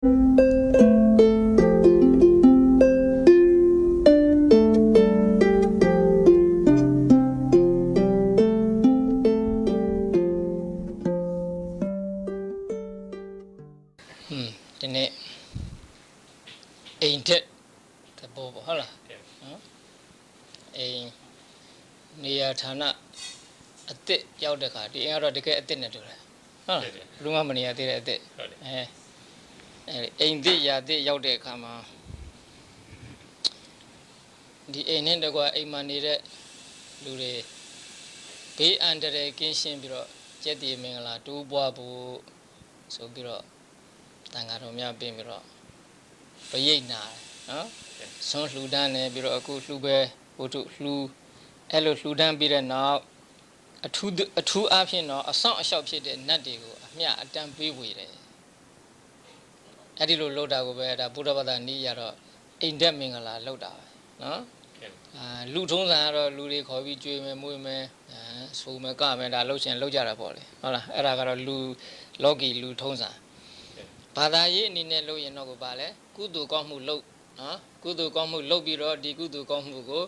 ဟွန်းဒီနေ့အိမ်တက်သဘောပေါ့ဟုတ်လားနော်အိမ်နေရာဌာနအစ်စ်ရောက်တဲ့ခါဒီအိမ်ကတော့တကယ်အစ်စ်နဲ့တူတယ်ဟုတ်လားဘယ်သူမှမနေရသေးတဲ့အစ်စ်ဟုတ်တယ်အဲ အဲဒီအိမ်သစ်ရာသစ်ရောက်တဲ့အခါမှာဒီအိမ်နဲ့တကွာအိမ်မှာနေတဲ့လူတွေဘေးအန္တရာယ်ကင်းရှင်းပြီးတော့ကျက်တည်မင်္ဂလာတိုးပွားဖို့ဆိုပြီးတော့တန်ဃာတော်များပြင်ပြီးတော့ပရိတ်နာတယ်နော်ဆွမ်းလှူဒန်းတယ်ပြီးတော့အခုလှူပဲဝတ္ထုလှူအဲ့လိုလှူဒန်းပြီးတဲ့နောက်အထူးအထူးအားဖြင့်တော့အဆောင်အရှောက်ဖြစ်တဲ့နတ်တွေကိုအမျှအတန်းပေးဝေတယ် အဲ့ဒီလိုလောက်တာကိုပဲဒါဘုရားဘာသာနီးရတော့အိမ်တက်မင်္ဂလာလောက်တာပဲနော်အာလူထုံးစံကတော့လူတွေခေါ်ပြီးကြွေးမယ်မွေးမယ်အဲဆိုမယ်ကမယ်ဒါလှုပ်ရှင်လှုပ်ကြတာပေါ့လေဟုတ်လားအဲ့ဒါကတော့လူလောကီလူထုံးစံဘာသာရေးအနေနဲ့လုပ်ရင်တော့ကိုပါလဲကုသိုလ်ကောင်းမှုလုပ်နော်ကုသိုလ်ကောင်းမှုလုပ်ပြီးတော့ဒီကုသိုလ်ကောင်းမှုကို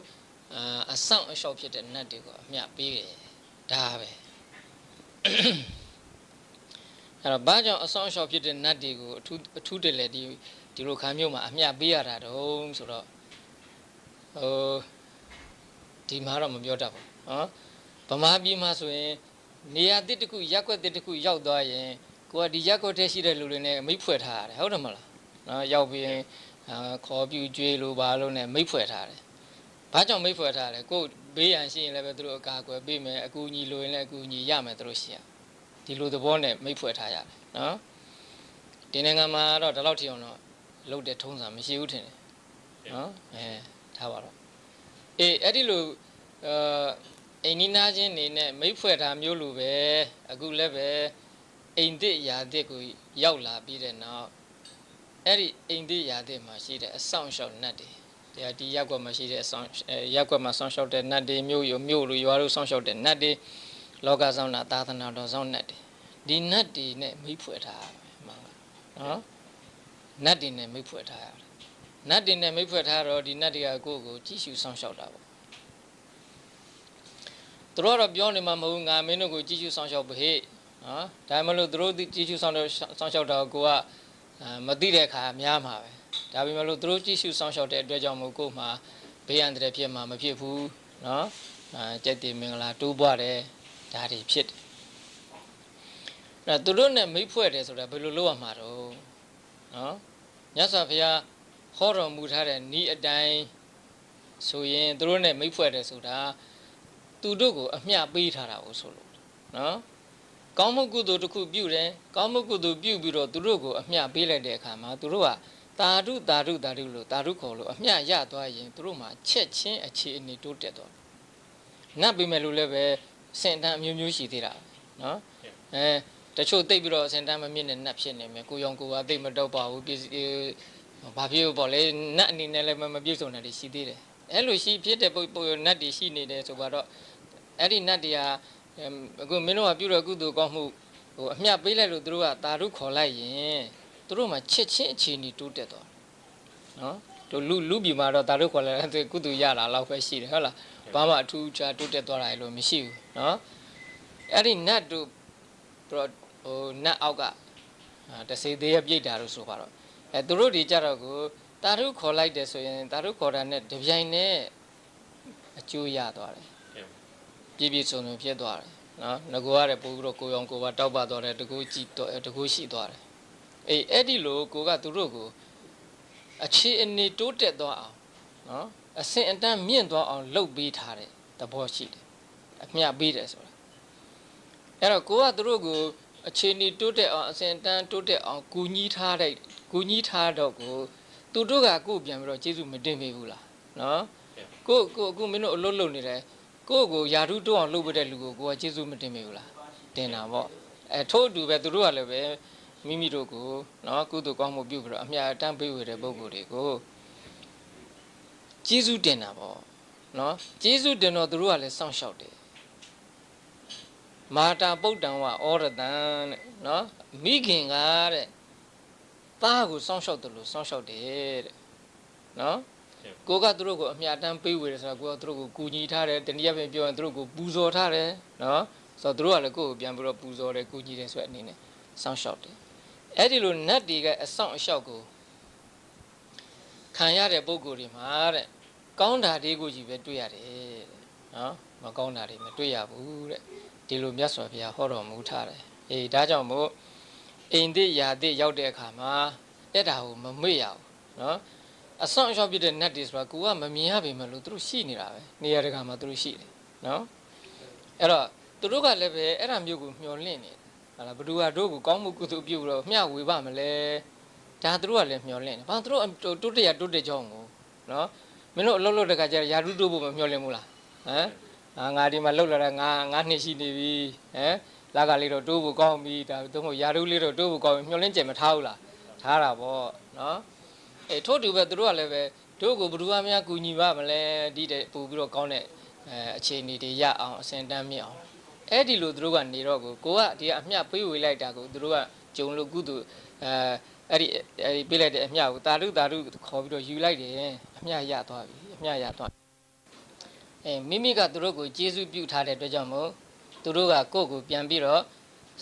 အာအဆောင်အရှောက်ဖြစ်တဲ့နတ်တွေကိုအမျှပေးတယ်ဒါပဲ အဲ့တော့ဘာကြောင့်အဆောင်အရှောက်ဖြစ်တဲ့နတ်တွေကိုအထူးအထူးတလဲဒီဒီလိုခံမျိုးမှာအမျှပေးရတာတုံးဆိုတော့ဟိုဒီမှာတော့မပြောတတ်ဘူးနော်ဗမာပြည်မှာဆိုရင်နေရာတစ်တစ်ခုရက်ွက်တစ်တစ်ခုရောက်သွားရင်ကိုကဒီရက်ွက်ထဲရှိတဲ့လူတွေနဲ့မိတ်ဖွဲ့ထားရတယ်ဟုတ်တယ်မလားနော်ရောက်ပြီးရင်အာခေါ်ပြူကြွေးလို့ဘာလို့ ਨੇ မိတ်ဖွဲ့ထားတယ်ဘာကြောင့်မိတ်ဖွဲ့ထားလဲကိုဘေးရန်ရှိရင်လည်းပဲသူတို့အကာအကွယ်ပေးမယ်အကူအညီလိုရင်လည်းအကူအညီရမယ်သူတို့ရှိရ ဒီလိုသဘောနဲ့မိတ်ဖွဲ့ထားရတယ်နော်ဒီနိုင်ငံမှာတော့ဒီလောက်ထိအောင်တော့လုပ်တဲ့ထုံးစံမရှိဘူးထင်တယ်နော်အဲထားပါတော့အေးအဲ့ဒီလိုအာအိမ်နီးနားချင်းနေနဲ့မိတ်ဖွဲ့ထားမျိုးလိုပဲအခုလည်းပဲအိမ်တစ်ယာတစ်ကိုရောက်လာပြီးတဲ့နောက်အဲ့ဒီအိမ်တစ်ယာတစ်မှာရှိတဲ့အဆောင်ရှောက်နတ်တွေတရားဒီရက်ကွက်မှာရှိတဲ့အဆောင်အဲရက်ကွက်မှာဆောင်ရှောက်တဲ့နတ်တွေမြို့ရမြို့လိုရွာလိုဆောင်ရှောက်တဲ့နတ်တွေ လောကဆောင်တာသာသနာတော်ဆောင်နတ်တွေဒီနတ်တွေနဲ့မိတ်ဖွဲ့ထားရမယ်မှန်လားနော်နတ်တွေနဲ့မိတ်ဖွဲ့ထားရတယ်နတ်တွေနဲ့မိတ်ဖွဲ့ထားတော့ဒီနတ်တွေကကိုယ့်ကိုကြည့်ရှုဆောင်ရှောက်တာပေါ့သူတို့ကတော့ပြောနေမှာမဟုတ်ဘူးငါမင်းတို့ကိုကြည့်ရှုဆောင်ရှောက်ဖို့ဟဲ့နော်ဒါမှမဟုတ်သူတို့ကြည့်ရှုဆောင်တော့ဆောင်ရှောက်တာကိုကိုကအာမသိတဲ့အခါများမှာပဲဒါပေမဲ့လို့သူတို့ကြည့်ရှုဆောင်ရှောက်တဲ့အတွက်ကြောင့်မို့ကိုယ်မှာဘေးရန်တဲ့ဖြစ်မှာမဖြစ်ဘူးနော်အာကြက်တင်မင်္ဂလာတိုးပွားတယ် ဒါတွေဖြစ်တယ်အဲသူတို့နဲ့မိတ်ဖွဲ့တယ်ဆိုတာဘယ်လိုလုပ်ရမှာတော့နော်မြတ်စွာဘုရားဟောတော်မူထားတဲ့ဤအတိုင်းဆိုရင်သူတို့နဲ့မိတ်ဖွဲ့တယ်ဆိုတာသူတို့ကိုအမျှပေးထားတာကိုဆိုလို့နော်ကောင်းမှုကုသိုလ်တစ်ခုပြုတယ်ကောင်းမှုကုသိုလ်ပြုပြီးတော့သူတို့ကိုအမျှပေးလိုက်တဲ့အခါမှာသူတို့ကတာဓုတာဓုတာဓုလို့တာဓုခေါ်လို့အမျှရသွားရင်သူတို့မှာချက်ချင်းအခြေအနေတိုးတက်သွားနတ်ပြီမဲ့လို့လည်းပဲ စင်တန်းအမျိုးမျိုးရှိသေးတာနော်အဲတချို့တိတ်ပြီးတော့စင်တန်းမမြင့်တဲ့နတ်ဖြစ်နေမယ်ကိုရောင်ကိုကတိတ်မတော့ပါဘူးပြည်ဘာဖြစ်လို့ပေါ့လေနတ်အနေနဲ့လည်းမပြည့်စုံတာတွေရှိသေးတယ်အဲ့လိုရှိဖြစ်တဲ့ပုပုနတ်တွေရှိနေတယ်ဆိုတော့အဲ့ဒီနတ်တွေကအခုမင်းတို့ကပြုတဲ့ကုသိုလ်ကောင်းမှုဟိုအမျှပေးလိုက်လို့သူတို့ကတာဓုခေါ်လိုက်ရင်သူတို့မှချက်ချင်းအခြေအနေတိုးတက်သွားနော် တို့လူလူပြည်မှာတော့တာဓုခေါ်လိုက်တဲ့ကုသိုလ်ရတာလောက်ပဲရှိတယ်ဟုတ်လားဘာမှအထူးခြားတိုးတက်သွားတာလို့မရှိဘူးနော်အဲ့ဒီနတ်တို့တော့ဟိုနတ်အောက်ကတစေသေးရပြိတ်တာလို့ဆိုပါတော့အဲသူတို့တွေကြတော့ကိုတာဓုခေါ်လိုက်တယ်ဆိုရင်တာဓုခေါ်တာနဲ့တပြိုင်နဲ့အကျိုးရသွားတယ်ပြည့်ပြည့်စုံစုံဖြစ်သွားတယ်နော်ငကိုရတယ်ပို့ပြီးတော့ကိုရောင်ကိုပါတောက်ပသွားတယ်တကူကြည့်တော့တကူရှိသွားတယ်အေးအဲ့ဒီလိုကိုကသူတို့ကို အခြေအနေတိုးတက်သွားအောင်နော်အဆင့်အတန်းမြင့်သွားအောင်လှုပ်ပေးထားတဲ့သဘောရှိတယ်အမျှပေးတယ်ဆိုတာအဲ့တော့ကိုကသူတို့ကိုအခြေအနေတိုးတက်အောင်အဆင့်အတန်းတိုးတက်အောင်ကူညီထားတဲ့ကူညီထားတော့ကိုသူတို့ကကို့ပြန်ပြီးတော့ကျေးဇူးမတင်ပေးဘူးလားနော်ကိုကိုအခုမင်းတို့အလုပ်လုပ်နေတယ်ကိုကိုယာထုတိုးအောင်လုပ်ပေးတဲ့လူကိုကိုကကျေးဇူးမတင်ပေးဘူးလားတင်တာပေါ့အဲထို့အတူပဲသူတို့ကလည်းပဲ မိမိတို့ကိုနော်ကုသိုလ်ကောင်းမှုပြုပြီးတော့အမြတ်တမ်းပေးဝေတဲ့ပုံကိုယ်တွေကိုကျေးဇူးတင်တာပေါ့နော်ကျေးဇူးတင်တော့သူတို့ကလည်းစောင့်ရှောက်တယ်မာတာပုတ်တံဝဩရတံတဲ့နော်မိခင်ကတဲ့သားကိုစောင့်ရှောက်တယ်လို့စောင့်ရှောက်တယ်တဲ့နော်ကိုကသူတို့ကိုအမြတ်တမ်းပေးဝေတယ်ဆိုတော့ကိုကသူတို့ကိုကူညီထားတယ်တနည်းအားဖြင့်ပြောရင်သူတို့ကိုပူဇော်ထားတယ်နော်ဆိုတော့သူတို့ကလည်းကိုယ့်ကိုပြန်ပြီးတော့ပူဇော်တယ်ကူညီတယ်ဆိုတဲ့အနေနဲ့စောင့်ရှောက်တယ် အဲ့ဒီလိုနတ်တွေကအဆောင်အရှောက်ကိုခံရတဲ့ပုံကိုယ်တွေမှာတဲ့ကောင်းတာတွေကိုကြီးပဲတွေ့ရတယ်တဲ့နော်မကောင်းတာတွေမတွေ့ရဘူးတဲ့ဒီလိုမြတ်စွာဘုရားဟောတော်မူထားတယ်အေးဒါကြောင့်မို့အိမ်သစ်ယာသစ်ရောက်တဲ့အခါမှာအဲ့ဒါကိုမမေ့ရဘူးနော်အဆောင်အရှောက်ပြတဲ့နတ်တွေဆိုတာကိုကမမြင်ရပေမဲ့လို့သူတို့ရှိနေတာပဲနေရာတကာမှာသူတို့ရှိတယ်နော်အဲ့တော့သူတို့ကလည်းပဲအဲ့ဒါမျိုးကိုမျှော်လင့်နေတယ် ဟာလားဘသူကတို့ကိုကောင်းမှုကုသိုလ်ပြုတော့မျှဝေပါမလဲဒါသူတို့ကလည်းမျှော်လင့်တယ်ဘာသူတို့တုတ်တရတုတ်တဲ့ကြောင်းကိုနော်မင်းတို့အလုပ်လုပ်တဲ့ခါကျရာထူးတိုးဖို့မမျှော်လင့်ဘူးလားဟမ်အာငါဒီမှာလှုပ်လာတာငါငါနှစ်ရှိနေပြီဟမ်လာကလေးတော့တိုးဖို့ကောင်းပြီဒါသို့မဟုတ်ရာထူးလေးတော့တိုးဖို့ကောင်းပြီမျှော်လင့်ကြမထားဘူးလားထားတာပေါ့နော်အေးထို့တူပဲသူတို့ကလည်းပဲတို့ကိုဘယ်သူမှများကူညီပါမလဲဒီတဲ့ပို့ပြီးတော့ကောင်းတဲ့အဲအခြေအနေတွေရအောင်အစင်တန်းမြင့်အောင် အဲ့ဒီလိုသူတို့ကနေတော့ကိုကိုကဒီကအမျှပေးဝေလိုက်တာကိုသူတို့ကဂျုံလို့ကုသူအဲအဲ့ဒီအဲ့ဒီပေးလိုက်တဲ့အမျှကိုတာရုတာရုခေါ်ပြီးတော့ယူလိုက်တယ်အမျှရသွားပြီအမျှရသွားအဲမိမိကသူတို့ကိုကျေးဇူးပြုထားတဲ့အတွက်ကြောင့်မို့သူတို့ကကိုယ့်ကိုပြန်ပြီးတော့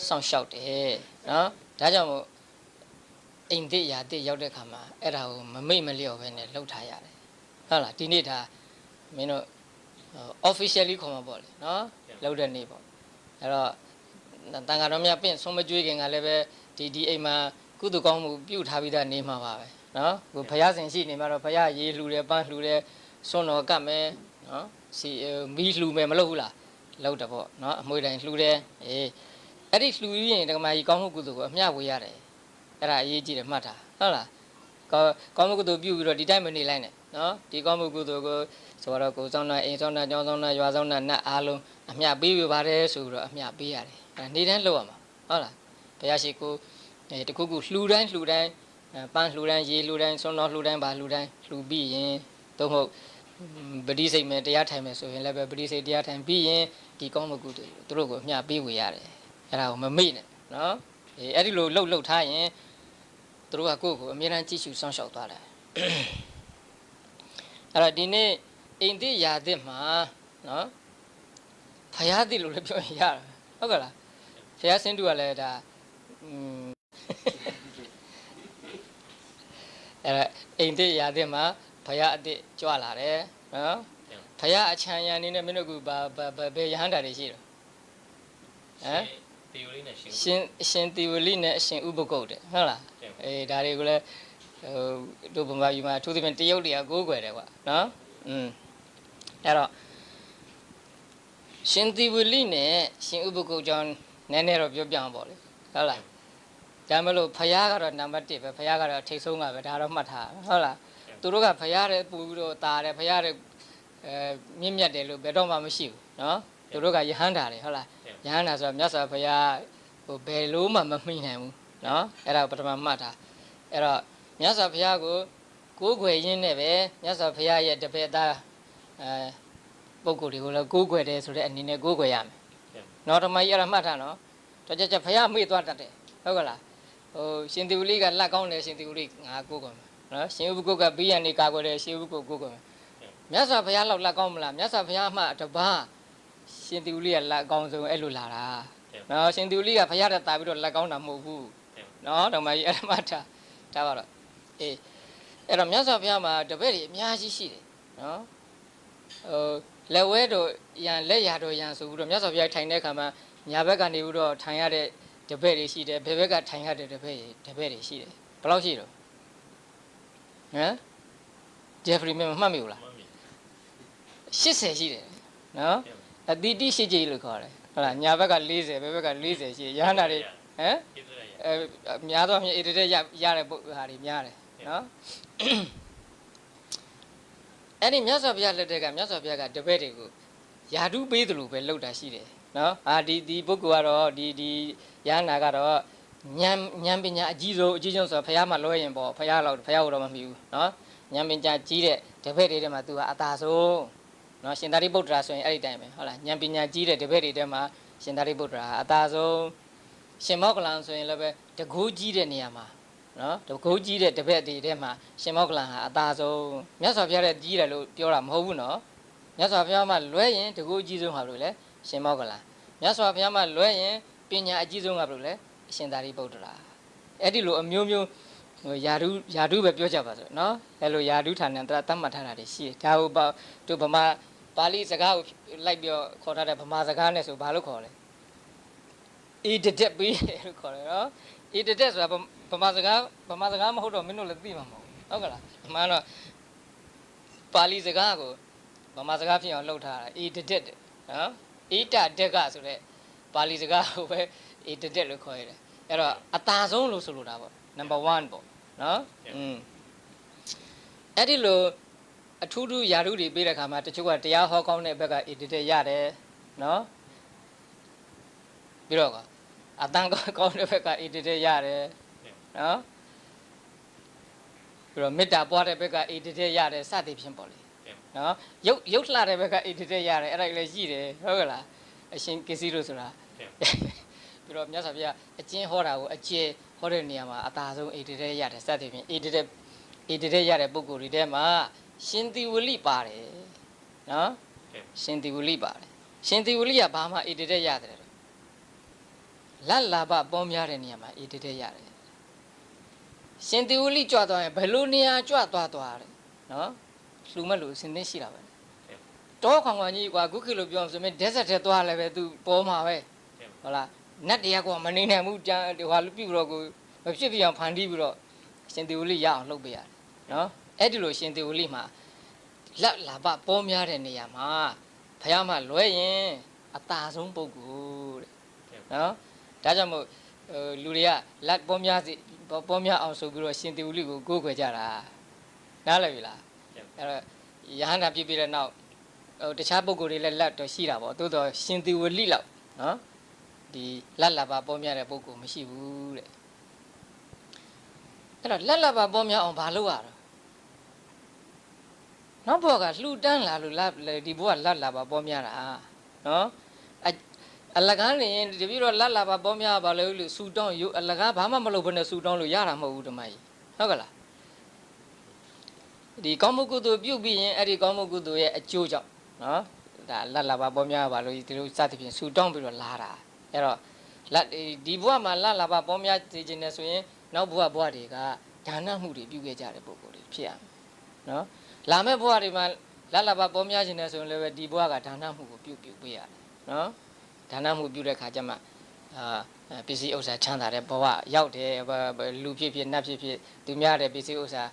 စောင့်ရှောက်တယ်နော်ဒါကြောင့်မို့အိမ်တစ်ရာတစ်ရောက်တဲ့ခါမှာအဲ့ဒါကိုမမိတ်မလျော့ပဲနဲ့လှုပ်ထားရတယ်ဟုတ်လားဒီနေ့ဒါမင်းတို့ officially ခေါ်မှာပေါ့လေနော်လှုပ်တဲ့နေ့ပေါ့ အဲ့တော့တန်ဃာတော်များပင့်ဆုံးမကြွေးခင်ကလည်းပဲဒီဒီအိမ်မှာကုသကောင်းမှုပြုထားပြီးသားနေမှာပါပဲနော်ကိုဘုရားရှင်ရှိနေမှာတော့ဘုရားရေးလှူတယ်ပန်းလှူတယ်စွန့်တော်ကပ်မယ်နော်စီမီးလှူမယ်မလုပ်ဘူးလားလုပ်တယ်ပေါ့နော်အမွေတိုင်းလှူတယ်အေးအဲ့ဒီလှူရင်ဒကမာကြီးကောင်းမှုကုသိုလ်ကိုအမျှဝေရတယ်အဲ့ဒါအရေးကြီးတယ်မှတ်တာဟုတ်လားကောကောင်းမှုကုသိုလ်ပြုပြီးတော့ဒီတိုင်းမနေလိုက်နဲ့နော်ဒီကောင်းမှုကုသိုလ်ကို ဆိုတော့ကိုစောင်းနာအိမ်စောင်းနာကျောင်းစောင်းနာရွာစောင်းနာနတ်အားလုံးအမျှပေးပြပါတယ်ဆိုပြီးတော့အမျှပေးရတယ်အဲ့နေတိုင်းလုပ်ရမှာဟုတ်လားဘုရားရှိခိုးအဲတခုခုလှူတိုင်းလှူတိုင်းပန်းလှူတိုင်းရေလှူတိုင်းစွန်းတော်လှူတိုင်းဗာလှူတိုင်းလှူပြီးရင်သို့မဟုတ်ပဋိစိတ်မဲ့တရားထိုင်မယ်ဆိုရင်လည်းပဲပဋိစိတ်တရားထိုင်ပြီးရင်ဒီကောင်းမှုကုသိုလ်သူတို့ကိုအမျှပေးဝေရတယ်အဲ့ဒါကိုမမေ့နဲ့နော်အဲအဲ့ဒီလိုလှုပ်လှုပ်ထားရင်သူတို့ကကိုယ့်ကိုအမြဲတမ်းကြည့်ရှုစောင့်ရှောက်သွားတယ်အဲ့တော့ဒီနေ့ အိမ်တိရာသစ်မှာနော်ဖယားသစ်လို့လည်းပြောရင်ရတယ်ဟုတ်ကဲ့လားဖယားစင်းတူကလည်းဒါอืมအဲ့ဒါအိမ်တိရာသစ်မှာဖယားအစ်စ်ကြွလာတယ်နော်ဖယားအချမ်းရံနေနဲ့မင်းတို့ကဘာဘယ်ရဟန္တာတွေရှိတော့ဟမ် တီယိုလေးနဲ့ရှင်း ရှင်အရှင်တီဝလိနဲ့အရှင်ဥပကုတ်တဲ့ဟုတ်လား ဟုတ် အေးဒါတွေကိုလည်းဟိုတို့ဗမာပြည်မှာအထူးသဖြင့်တရုတ်တွေကကိုးကွယ်တယ်ကွာနော်อืม အဲ့တော့ရှင်တီဝလိနဲ့ရှင်ဥပကုတ်ကြောင့်နည်းနည်းတော့ပြောပြအောင်ပေါ့လေဟုတ်လားဒါမှမလို့ဖယားကတော့နံပါတ်1ပဲဖယားကတော့ထိတ်ဆုံးကပဲဒါတော့မှတ်ထားဟုတ်လားသူတို့ကဖယားတဲ့ပူပြီးတော့ตาတယ်ဖယားတဲ့အဲမြင့်မြတ်တယ်လို့ဘယ်တော့မှမရှိဘူးနော်သူတို့ကယဟန္တာတယ်ဟုတ်လား ယဟန္တာဆိုတာမြတ်စွာဘုရားဟိုဘယ်လို့မှမမိနိုင်ဘူးเนาะအဲ့ဒါကိုပထမမှတ်တာအဲ့တော့မြတ်စွာဘုရားကိုကိုးကွယ်ရင်းနဲ့ပဲမြတ်စွာဘုရားရဲ့တပည့်သား အဲပုံကိုယ်တွေကိုလည်းကိုးကွယ်တယ်ဆိုတဲ့အနေနဲ့ကိုးကွယ်ရမယ်နော်ဓမ္မကြီးအဲ့ဒါမှတ်ထားနော်တော်ကြကြဖယားမေ့သွားတတ်တယ်ဟုတ်ကလားဟိုရှင်တိဝလိကလက်ကောင်းတယ်ရှင်တိဝလိငါကိုးကွယ်မယ်နော်ရှင်ဥပကုတ်ကပြီးရန်နေကာကွယ်တယ်ရှင်ဥပကုတ်ကိုးကွယ်မယ်မြတ်စွာဘုရားလောက်လက်ကောင်းမလားမြတ်စွာဘုရားမှတပါးရှင်တိဝလိကလက်ကောင်းဆုံးအဲ့လိုလာတာနော်ရှင်တိဝလိကဘုရားတက်တာပြီးတော့လက်ကောင်းတာမဟုတ်ဘူးနော်ဓမ္မကြီးအဲ့ဒါမှတ်ထားဒါပါတော့အေးအဲ့တော့မြတ်စွာဘုရားမှာတပည့်တွေအများကြီးရှိတယ်နော် ဟိုလက်ဝဲတော့ရန်လက်ရတော့ရန်ဆိုပြီးတော့မြတ်စွာဘုရားထိုင်တဲ့အခါမှာညာဘက်ကနေပြီးတော့ထိုင်ရတဲ့တပည့်တွေရှိတယ်ဘယ်ဘက်ကထိုင်ရတဲ့တပည့်တွေတပည့်တွေရှိတယ်ဘယ်လောက်ရှိတော့ဟမ်ဂျက်ဖရီမမှတ်မိဘူးလားမမီ80ရှိတယ်နော်အတိတိရှိကြည်လို့ခေါ်တယ်ဟုတ်လားညာဘက်က40ဘယ်ဘက်က40ရှိတယ်ရဟန္တာတွေဟမ်ကျေးဇူးရရအဲများသောအားဖြင့် editor ရရတဲ့ပုဂ္ဂိုလ်ဟာတွေများတယ်နော် အဲ့ဒီမြတ်စွာဘုရားလက်ထက်ကမြတ်စွာဘုရားကတပည့်တွေကိုယာတုပေးသလိုပဲလှုပ်တာရှိတယ်နော်အာဒီဒီပုဂ္ဂိုလ်ကတော့ဒီဒီရဟန္တာကတော့ဉာဏ်ဉာဏ်ပညာအကြီးဆုံးအကြီးဆုံးဆိုတော့ဘုရားမှလွှဲရင်ပေါ့ဘုရားတော့ဘုရားကတော့မမှီဘူးနော်ဉာဏ်ပညာကြီးတဲ့တပည့်တွေထဲမှာ तू ကအသာဆုံးနော်ရှင်သာရိပုတ္တရာဆိုရင်အဲ့ဒီတိုင်းပဲဟုတ်လားဉာဏ်ပညာကြီးတဲ့တပည့်တွေထဲမှာရှင်သာရိပုတ္တရာအသာဆုံးရှင်မောကလန်ဆိုရင်လည်းပဲတကူးကြီးတဲ့နေရာမှာ နော်တကုတ်ကြီးတဲ့တပည့်တွေထဲမှာရှင်မောကလန်ဟာအသာဆုံးမြတ်စွာဘုရားရဲ့ကြီးတယ်လို့ပြောတာမဟုတ်ဘူးနော်မြတ်စွာဘုရားမှလွဲရင်တကုတ်အကြီးဆုံးဟာလို့လေရှင်မောကလန်မြတ်စွာဘုရားမှလွဲရင်ပညာအကြီးဆုံးကဘယ်လိုလဲအရှင်သာရိပုတ္တရာအဲ့ဒီလိုအမျိုးမျိုးဟိုယာတုယာတုပဲပြောကြပါစို့နော်အဲ့လိုယာတုဌာနတရတတ်မှတ်ထားတာတွေရှိတယ်ဒါဟုတ်ပါတို့ဗမာပါဠိစကားကိုလိုက်ပြောခေါ်ထားတဲ့ဗမာစကားနဲ့ဆိုဘာလို့ခေါ်လဲအီတတက်ပေးတယ်လို့ခေါ်တယ်နော်အီတတက်ဆိုတာ ဗမာစကားဗမာစကားမဟုတ်တော့မင်းတို့လည်းသိမှာမဟုတ်ဘူးဟုတ်ကလားအမှန်တော့ပါဠိစကားကိုဗမာစကားဖြစ်အောင်လှုပ်ထားတာအေတတက်နော်အေတတက်ကဆိုတဲ့ပါဠိစကားကိုပဲအေတတက်လို့ခေါ်ရတယ်အဲ့တော့အသာဆုံးလို့ဆိုလိုတာပေါ့ number 1ပေါ့နော်อืมအဲ့ဒီလိုအထူးထူးယာရုတွေပေးတဲ့ခါမှာတချို့ကတရားဟောကောင်းတဲ့ဘက်ကအေတတက်ရတယ်နော်ပြီးတော့ကအတန်ကောင်းတဲ့ဘက်ကအေတတက်ရတယ် နော်ပြီးတော့မေတ္တာပွားတဲ့ဘက်ကအေတတဲ့ရတယ်စသည်ဖြင့်ပေါ့လေနော်ရုပ်ရုပ်လှတဲ့ဘက်ကအေတတဲ့ရတယ်အဲ့ဒါလည်းရှိတယ်ဟုတ်ကလားအရှင်ကစ္စည်းတို့ဆိုတာပြီးတော့မြတ်စွာဘုရားအကျဉ်းဟောတာကိုအကျယ်ဟောတဲ့နေရာမှာအသာဆုံးအေတတဲ့ရတယ်စသည်ဖြင့်အေတတဲ့အေတတဲ့ရတဲ့ပုဂ္ဂိုလ်တွေထဲမှာရှင်သီဝလိပါတယ်နော်ရှင်သီဝလိပါတယ်ရှင်သီဝလိကဘာမှအေတတဲ့ရတယ်လို့လတ်လာဘပေါများတဲ့နေရာမှာအေတတဲ့ရတယ် ရှင်တေဝလိကြွသွားရင်ဘယ်လိုနေရာကြွသွားသွားလဲနော်လှူမဲ့လို့အစဉ်သင်းရှိတာပဲတောခေါင်ခေါင်ကြီးကွာခုခေတ်လိုပြောဆိုရင် desert ထဲသွားလဲပဲသူပေါ်မှာပဲဟုတ်လားနတ်တရားကွာမနေနိုင်ဘူးကြံဟိုဟာလူပြုတ်တော့ကိုမဖြစ်ပြအောင်ဖန်တီးပြီးတော့ရှင်တေဝလိရအောင်လှုပ်ပေးရတယ်နော်အဲ့ဒီလိုရှင်တေဝလိမှာလက်လာပပေါ်များတဲ့နေရာမှာဖယားမလွဲရင်အตาဆုံးပုဂ္ဂိုလ်တဲ့နော်ဒါကြောင့်မို့ဟိုလူတွေကလက်ပေါ်များစီ ပေါ်ပေါ်များအောင်ဆိုပြီးတော့ရှင်တေဝလိကိုကိုးခွေကြတာနားလည်ပြီလားအဲ့တော့ယဟန္တာပြည့်ပြည့်တဲ့နောက်ဟိုတခြားပုဂ္ဂိုလ်တွေလည်းလက်တော့ရှိတာပေါ့သို့တော့ရှင်တေဝလိလောက်နော်ဒီလက်လာပါပေါ်များတဲ့ပုဂ္ဂိုလ်မရှိဘူးတဲ့အဲ့တော့လက်လာပါပေါ်များအောင်ဘာလုပ်ရတော့နောက်ဘဝကလှူတန်းလာလို့လက်ဒီဘဝလက်လာပါပေါ်များတာနော် အအလကားနေရင်တပြည့်တော့လတ်လာပါပေါများပါလေလို့ဆူတောင်းရုပ်အလကားဘာမှမလုပ်ဘဲနဲ့ဆူတောင်းလို့ရတာမဟုတ်ဘူးဓမ္မကြီးဟုတ်ကလားဒီကောင်းမှုကုသိုလ်ပြုတ်ပြီးရင်အဲ့ဒီကောင်းမှုကုသိုလ်ရဲ့အကျိုးကြောင့်နော်ဒါလတ်လာပါပေါများပါလို့ဒီလိုစသဖြင့်ဆူတောင်းပြီးတော့လာတာအဲ့တော့လက်ဒီဘဝမှာလတ်လာပါပေါများသိခြင်းနဲ့ဆိုရင်နောက်ဘဝဘဝတွေကဒါနမှုတွေပြုခဲ့ကြတဲ့ပုံကိုယ်တွေဖြစ်ရမယ်နော်လာမယ့်ဘဝတွေမှာလတ်လာပါပေါများခြင်းနဲ့ဆိုရင်လည်းပဲဒီဘဝကဒါနမှုကိုပြုတ်ပြုတ်ပေးရတယ်နော် ဒါနမှုပြုတဲ့ခါကျမှအာပစ္စည်းဥစ္စာချမ်းသာတဲ့ဘဝရောက်တယ်ဘလူဖြစ်ဖြစ်နတ်ဖြစ်ဖြစ်သူများတဲ့ပစ္စည်းဥစ္စာ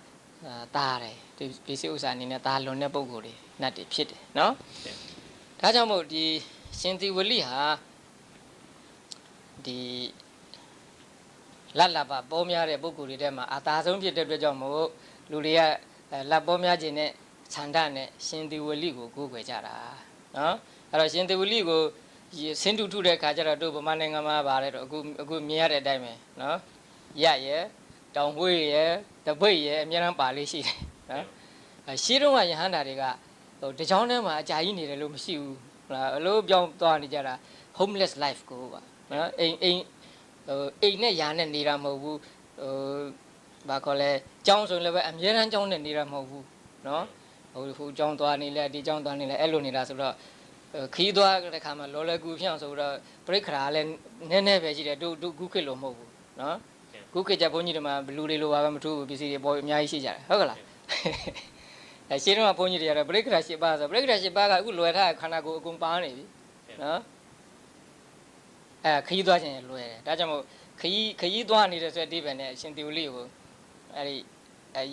အာတားတယ်ဒီပစ္စည်းဥစ္စာအနေနဲ့တားလွန်တဲ့ပုံကိုယ်တွေနတ်တွေဖြစ်တယ်နော်ဒါကြောင့်မို့ဒီရှင်သီဝလိဟာဒီလတ်လပ်ပါပေါ်များတဲ့ပုံကိုယ်တွေထဲမှာအသာဆုံးဖြစ်တဲ့အတွက်ကြောင့်မို့လူတွေကလက်ပေါ်များခြင်းနဲ့ခြံတနဲ့ရှင်သီဝလိကိုကိုးကွယ်ကြတာနော်အဲ့တော့ရှင်သီဝလိကို ရေစင်တူထုတဲ့ခါကျတော့တို့ဗမာနိုင်ငံမှာပါတယ်တော့အခုအခုမြင်ရတဲ့အတိုင်းပဲနော်ရရဲတောင်ဝေးရဲတပိတ်ရဲအများအားပါလေးရှိတယ်နော်အဲရှင်းတော့ကယဟန္တာတွေကဟိုတကြောင်ထဲမှာအကြာကြီးနေတယ်လို့မရှိဘူးဟုတ်လားအလိုပြောင်းသွားနေကြတာ homeless life ကိုပါနော်အိမ်အိမ်ဟိုအိမ်နဲ့ယာနဲ့နေတာမဟုတ်ဘူးဟိုဘာခေါ်လဲကျောင်းဆိုရင်လည်းပဲအများအားကျောင်းနဲ့နေတာမဟုတ်ဘူးနော်ဟိုဟိုကျောင်းသွားနေလဲဒီကျောင်းသွားနေလဲအဲ့လိုနေတာဆိုတော့ ခီးသွားတဲ့ခါမှာလော်လကူဖြောင်းဆိုတော့ပြိခရာလည်းနည်းနည်းပဲရှိတယ်တို့တို့ခုခေတ်လိုမဟုတ်ဘူးနော်ခုခေတ်ကျဘုန်းကြီးတွေမှာဘလူတွေလိုပါပဲမထူးဘူးပစ္စည်းတွေပေါ်အများကြီးရှိကြတယ်ဟုတ်ကလားအဲရှင်းတော့ဘုန်းကြီးတွေကတော့ပြိခရာ၈ပါးဆိုပြိခရာ၈ပါးကအခုလွယ်ထားခန္ဓာကိုယ်အကုန်ပါနေပြီနော်အဲခီးသွားခြင်းလွယ်တယ်ဒါကြောင့်မို့ခီးခီးသွားနေတဲ့ဆိုတဲ့အတိပံနဲ့အရှင်တေဝလိကိုအဲဒီ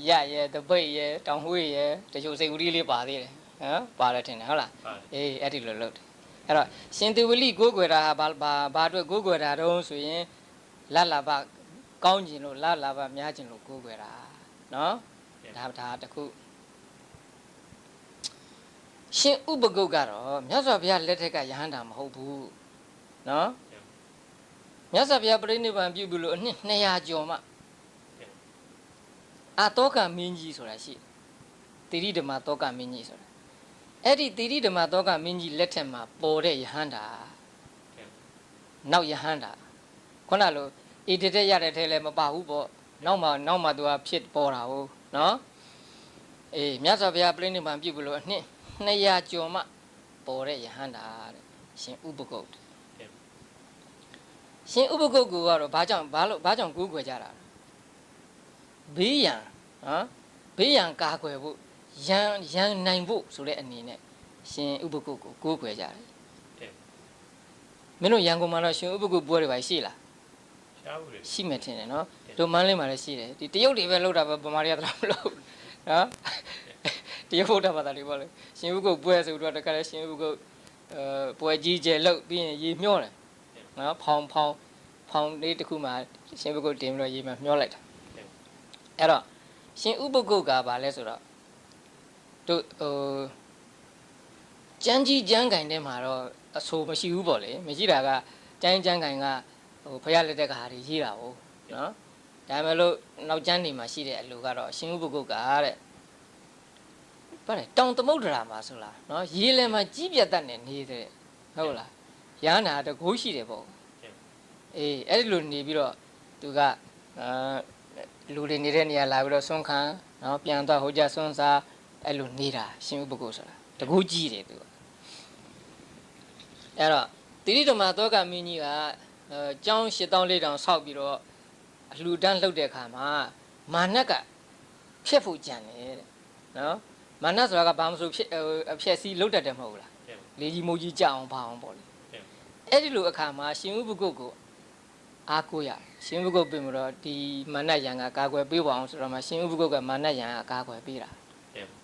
ရရဲတပိတ်ရဲတောင်ဝှေ့ရဲတချို့စိတ်ကူးလေးပါသေးတယ် နော်ပါတယ်ထင်တယ်ဟုတ်လားဟုတ်အေးအဲ့ဒီလိုလုပ်တယ်အဲ့တော့ရှင်သေဝလိကိုးကွယ်တာဟာဘာဘာဘာအတွက်ကိုးကွယ်တာတုံးဆိုရင်လတ်လာဘကောင်းကျင်လို့လတ်လာဘများကျင်လို့ကိုးကွယ်တာနော်ဒါဒါတစ်ခုရှင်ဥပကုတ်ကတော့မြတ်စွာဘုရားလက်ထက်ကယဟန္တာမဟုတ်ဘူးနော်မြတ်စွာဘုရားပြိဋိဘံပြုပြီလို့အနှစ်200ကျော်မှအာတောကမင်းကြီးဆိုတာရှိတယ်တိရိဓမ္မတောကမင်းကြီးဆိုတာ အဲ့ဒီတိရိဓမ္မတောကမင်းကြီးလက်ထက်မှာပေါ်တဲ့ယဟန္တာနောက်ယဟန္တာခုနလိုဣတိတက်ရတဲ့ထဲလည်းမပါဘူးပေါ့နောက်မှနောက်မှသူကဖြစ်ပေါ်တာဟုတ်နော်အေးမြတ်စွာဘုရားပြိဋိဘံပြုတ်လို့အနှစ်200ကျော်မှပေါ်တဲ့ယဟန္တာတဲ့ရှင်ဥပကုတ်ရှင်ဥပကုတ်ကူကတော့ဘာကြောင့်ဘာလို့ဘာကြောင့်ကူးကွယ်ကြတာလဲဘေးရန်နော်ဘေးရန်ကာကွယ်ဖို့ ရန်ရန်နိုင်ဖို့ဆိုတဲ့အနေနဲ့ရှင်ဥပကုတ်ကိုကူးကွယ်ကြတယ်မင်းတို့ရန်ကုန်မှာတော့ရှင်ဥပကုတ်ပွဲတွေပါရှိလားရှားဘူးလေရှိမှထင်တယ်နော်တို့မန်းလေးမှာလည်းရှိတယ်ဒီတရုတ်တွေပဲလောက်တာပဲဗမာတွေကတော့မလုပ်ဘူးနော်တရုတ်ဗုဒ္ဓဘာသာတွေပေါ့လေရှင်ဥကုတ်ပွဲဆိုတော့တခါလဲရှင်ဥကုတ်အဲပွဲကြီးကျယ်လောက်ပြီးရင်ရေမျောတယ်နော်ဖောင်ဖောင်ဖောင်လေးတစ်ခုမှရှင်ဥကုတ်တင်ပြီးတော့ရေမှမျောလိုက်တာအဲ့တော့ရှင်ဥပကုတ်ကဘာလဲဆိုတော့ တို့ဟိုကျန်းကြီးကျန်းကင်ထဲမှာတော့အဆိုးမရှိဘူးပေါ့လေမရှိတာကကျန်းကျန်းကင်ကဟိုဖရလက်တဲ့ကဟာတွေရေးတာဟုတ်နော်ဒါပေမဲ့လို့နောက်ကျမ်းနေမှာရှိတဲ့အလူကတော့ရှင်ဥပကုတ်ကတဲ့ဘာလဲတောင်သမုဒ္ဒရာမှာဆိုလားနော်ရေလယ်မှာကြီးပြတ်တတ်နေနေတဲ့ဟုတ်လားရဟနာတကိုးရှိတယ်ပေါ့အေးအဲ့ဒီလိုနေပြီးတော့သူကအာလူတွေနေတဲ့နေရာလာပြီးတော့ဆွမ်းခံနော်ပြန်တော့ဟိုကြဆွမ်းစား အဲ့လိုနေတာရှင်ဥပကုတ်ဆိုတာတကူကြီးတယ်သူကအဲ့တော့တိရိဓမ္မသောကမင်းကြီးကအဲကျောင်း8000လေးတောင်ဆောက်ပြီးတော့အလှူဒန်းလှုပ်တဲ့အခါမှာမာနက်ကဖြက်ဖို့ကြံတယ်တဲ့နော်မာနဆိုတာကဘာမှမဆိုဖြစ်ဟိုအဖြက်စီးလှုပ်တတ်တယ်မဟုတ်လားလေကြီးမိုးကြီးကြအောင်ပါအောင်ပေါ့လေအဲ့ဒီလိုအခါမှာရှင်ဥပကုတ်ကိုအားကိုးရရှင်ဥပကုတ်ပြင်မတော့ဒီမာနယံကကာကွယ်ပေးပါအောင်ဆိုတော့မှရှင်ဥပကုတ်ကမာနယံကကာကွယ်ပေးတာ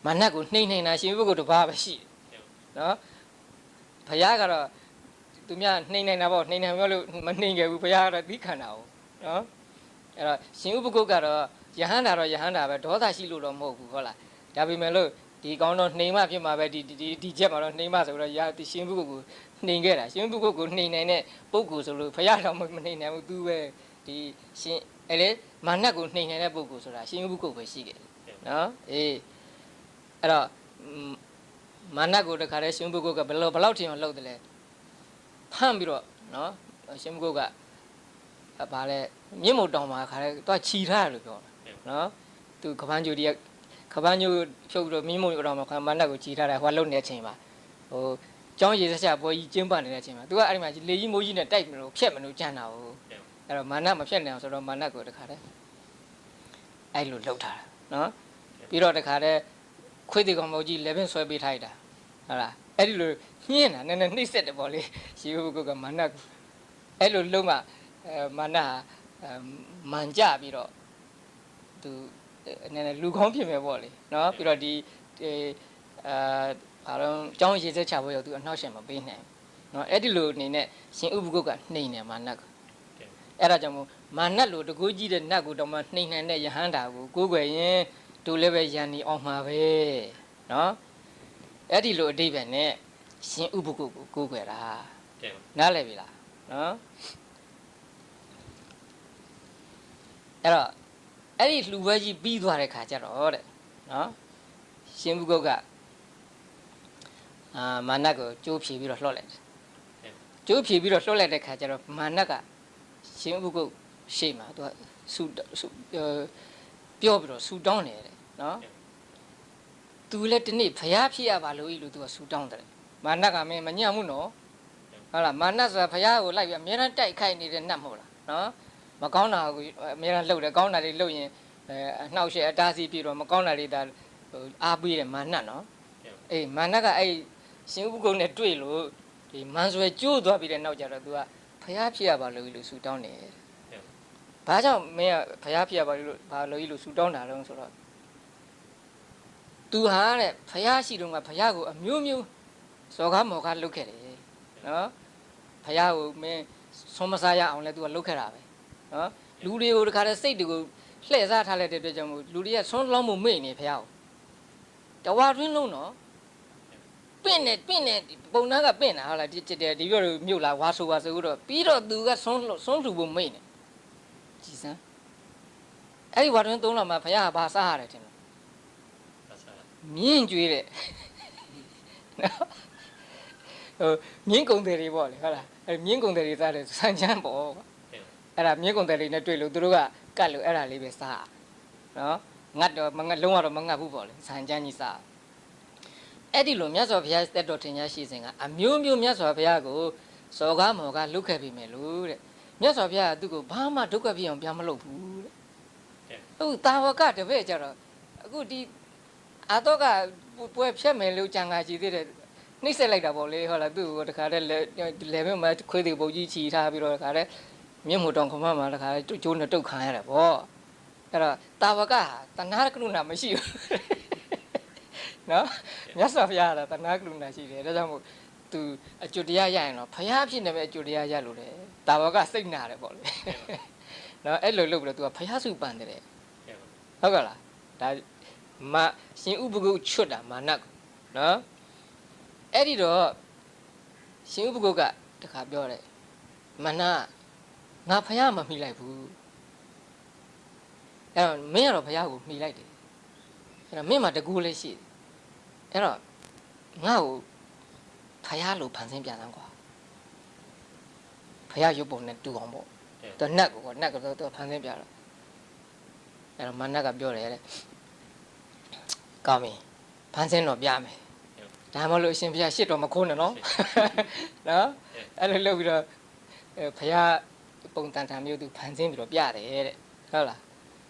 မာနကိုနှိမ့်နှိမ့်တာရှင်ဥပကုတ်တစ်ပါးပဲရှိတယ်နော်ဘုရားကတော့သူများနှိမ့်နိုင်တာပေါ့နှိမ့်နိုင်မလို့မနှိမ့်ခဲ့ဘူးဘုရားကတော့သီးခံတာ哦နော်အဲ့တော့ရှင်ဥပကုတ်ကတော့ယဟန္တာတော့ယဟန္တာပဲဒေါသရှိလို့တော့မဟုတ်ဘူးဟုတ်လားဒါပေမဲ့လို့ဒီကောင်းတော့နှိမ်မဖြစ်မှာပဲဒီဒီဒီချက်မှာတော့နှိမ်မဆိုတော့ရာဒီရှင်ဥပကုတ်ကိုနှိမ်ခဲ့တာရှင်ဥပကုတ်ကိုနှိမ်နိုင်တဲ့ပုဂ္ဂိုလ်ဆိုလို့ဘုရားတော်မနှိမ်နိုင်ဘူးသူပဲဒီရှင်အဲ့လေမာနကိုနှိမ်နိုင်တဲ့ပုဂ္ဂိုလ်ဆိုတာရှင်ဥပကုတ်ပဲရှိခဲ့တယ်နော်အေး အဲ့တော့မာနကိုတခါတည်းရှင်ဥပကုတ်ကဘယ်လိုဘယ်လောက်ထင်အောင်လုပ်တယ်လဲဖမ်းပြီးတော့နော်ရှင်မကုတ်ကဘာလဲမြင့်မို့တောင်မှာခါလဲတော့ခြီထားတယ်လို့ပြောတယ်နော်သူကပန်းကျူတည်းကပန်းကျူဖြုတ်ပြီးတော့မြင့်မို့တောင်မှာခါမနက်ကိုခြီထားတယ်ဟိုကလုံနေတဲ့အချိန်မှာဟိုကျောင်းရည်စက်ပွဲကြီးကျင်းပနေတဲ့အချိန်မှာသူကအဲ့ဒီမှာလေကြီးမိုးကြီးနဲ့တိုက်မလို့ဖြက်မလို့ကြံတာဟုတ်အဲ့တော့မာနမဖြက်နိုင်အောင်ဆိုတော့မာနကိုတခါတည်းအဲ့လိုလှုပ်ထားတာနော်ပြီးတော့တခါတည်း ခွေးတီကောင်မကြီး level ဆွဲပေးထားလိုက်တာဟုတ်လားအဲ့ဒီလိုညင်းတာနည်းနည်းနှိမ့်ဆက်တယ်ပေါ့လေရှိဘုကုတ်ကမာနကိုအဲ့လိုလုံးမအဲမာနဟာအဲမန်ကြပြီးတော့သူနည်းနည်းလူကောင်းဖြစ်မယ်ပေါ့လေနော်ပြီးတော့ဒီအဲအာဘာလို့ចောင်းရေစက်ချဖို့ရောသူအနှောက်အယှက်မပေးနိုင်ဘူးနော်အဲ့ဒီလိုအနေနဲ့ရှင်ဥပကုတ်ကနှိမ့်တယ်မာနကအဲ့ဒါကြောင့်မို့မာနလို့တကူကြီးတဲ့နတ်ကိုတော့မှနှိမ့်နိုင်တဲ့ယဟန္တာကိုကိုးကွယ်ရင် သူလည်းပဲယန္နီအောင်မှာပဲနော်အဲ့ဒီလိုအတိပ္ပယ်နဲ့ရှင်ဥပကုတ်ကိုကိုးကွယ်တာတဲ့နားလည်ပြီလားနော်အဲ့တော့အဲ့ဒီလှူပွဲကြီးပြီးသွားတဲ့ခါကျတော့တဲ့နော်ရှင်ဘုကုတ်ကအာမာနတ်ကိုကြိုးဖြေပြီးတော့လှော့လိုက်တယ်ကြိုးဖြေပြီးတော့လှော့လိုက်တဲ့ခါကျတော့မာနတ်ကရှင်ဘုကုတ်ရှေ့မှာသူကဆူဆူပြောပြီးတော့ဆူတောင်းနေတယ် နော်သူလည်းဒီနေ့ဖျားဖြစ်ရပါလို့ဤလို့သူကဆူတောင်းတယ်မာနတ်ကမင်းမညံ့ဘူးနော်ဟုတ်လားမာနဆိုတာဘုရားကိုလိုက်ပြီးအများအားတိုက်ခိုက်နေတဲ့နတ်မဟုတ်လားနော်မကောင်းတာကိုအများအားလှုပ်တယ်ကောင်းတာတွေလှုပ်ရင်အဲအနှောက်အယှက်အတားဆီးပြီးတော့မကောင်းတာတွေဒါဟိုအားပေးတယ်မာနနော်အေးမာနကအဲ့ရှင်ဥပကုတ်နဲ့တွေ့လို့ဒီမန်ဆွဲကျိုးသွားပြီးတဲ့နောက်ကျတော့ तू ကဘုရားဖြစ်ရပါလို့လို့ဆူတောင်းတယ်ဘာကြောင့်မင်းကဘုရားဖြစ်ရပါလို့ဘာလို့လို့ဆူတောင်းတာလဲဆိုတော့ तू ဟာတဲ့ဘုရားရှိတော့ကဘုရားကိုအမျိုးမျိုးစော်ကားမော်ကားလုပ်ခဲ့တယ်နော်ဖះကိုမင်းဆုံးမစားရအောင်လဲသူကလုပ်ခဲ့တာပဲနော်လူတွေကိုတခါတည်းစိတ်တွေကိုလှည့်စားထားလိုက်တဲ့အတွက်ကြောင့်မို့လူတွေကဆုံးလောင်းမှုမေ့နေဖះကိုတဝါတွင်းလုံးနော်ပင့်နေပင့်နေပုံနာကပင့်တာဟုတ်လားဒီဒီဒီပြောလို့မြုပ်လာဝါဆိုဝါဆိုတော့ပြီးတော့သူကဆုံးဆုံးလူဖို့မေ့နေကြည်စမ်းအဲ့ဒီဝါတွင်းသုံးလောက်မှာဖះကဘာစားရတယ်ထင်လဲသတ်စား မြင့်ကျွေးတဲ့နော်ဟိုမြင့်ကုံတယ်တွေပေါ့လေဟုတ်လားအဲမြင့်ကုံတယ်တွေစားတယ်စံချမ်းပေါ့ကွာအဲ့ဒါမြင့်ကုံတယ်တွေနဲ့တွေ့လို့သူတို့ကကတ်လို့အဲ့ဒါလေးပဲစားနော်ငတ်တော့မငတ်လုံးဝတော့မငတ်ဘူးပေါ့လေဆန်ချမ်းကြီးစားအဲ့ဒီလိုမြတ်စွာဘုရားတက်တော်ထင်ရှားရှိစဉ်ကအမျိုးမျိုးမြတ်စွာဘုရားကိုစော်ကားမော်ကားလုခဲ့ပြီမယ်လို့တဲ့မြတ်စွာဘုရားကသူ့ကိုဘာမှဒုက္ခဖြစ်အောင်ပြန်မလုပ်ဘူးတဲ့ဟုတ်တာဝကတပည့်ကြတော့အခုဒီ အာတော့ကပွဲဖြတ်မယ်လို့ကြံကာကြည့်သေးတယ်နှိမ့်ဆက်လိုက်တာပေါ့လေဟုတ်လားသူ့ကိုတခါတည်းလေလေဘက်မှာခွေးတွေပုတ်ကြီးချီထားပြီးတော့တခါတည်းမြင့်မို့တောင်ခမမှာတခါတည်းကျိုးနဲ့တုတ်ခံရတာပေါ့အဲ့တော့တာဝကဟာတဏှာကရုဏာမရှိဘူးနော်မြတ်စွာဘုရားကတဏှာကရုဏာရှိတယ်ဒါကြောင့်မို့သူအကျွတ်တရားရရင်တော့ဘုရားဖြစ်နေပဲအကျွတ်တရားရလို့လေတာဝကစိတ်နာတယ်ပေါ့လေနော်အဲ့လိုလုပ်ပြီးတော့သူကဘုရားစုပန်တယ်တဲ့ဟုတ်ကဲ့လားဒါ မရှင်ဥပကုတ်ချွတ်တာမာနကိုနော်အဲ့ဒီတော့ရှင်ဥပကုတ်ကတခါပြောတယ်မနာငါဖះမမိလိုက်ဘူးအဲ့တော့မင်းကတော့ဖះကိုမိလိုက်တယ်အဲ့တော့မင်းမှာတကူလေးရှိတယ်အဲ့တော့ငါ့ကိုဖះလို့ဖန်ဆင်းပြန်သားကွာဖះရုပ်ပုံနဲ့တူအောင်ပေါ့သူနတ်ကိုနတ်ကတော့ဖန်ဆင်းပြတော့အဲ့တော့မနက်ကပြောတယ်တဲ့ ကောင်းပြီဖန်ဆင်းတော့ပြမယ်ဒါမှမဟုတ်အရှင်ဘုရားရှစ်တော့မခိုးနဲ့နော်နော်အဲ့လိုလုပ်ပြီးတော့အဲဘုရားပုံတန်တန်မျိုးသူဖန်ဆင်းပြီးတော့ပြတယ်တဲ့ဟုတ်လား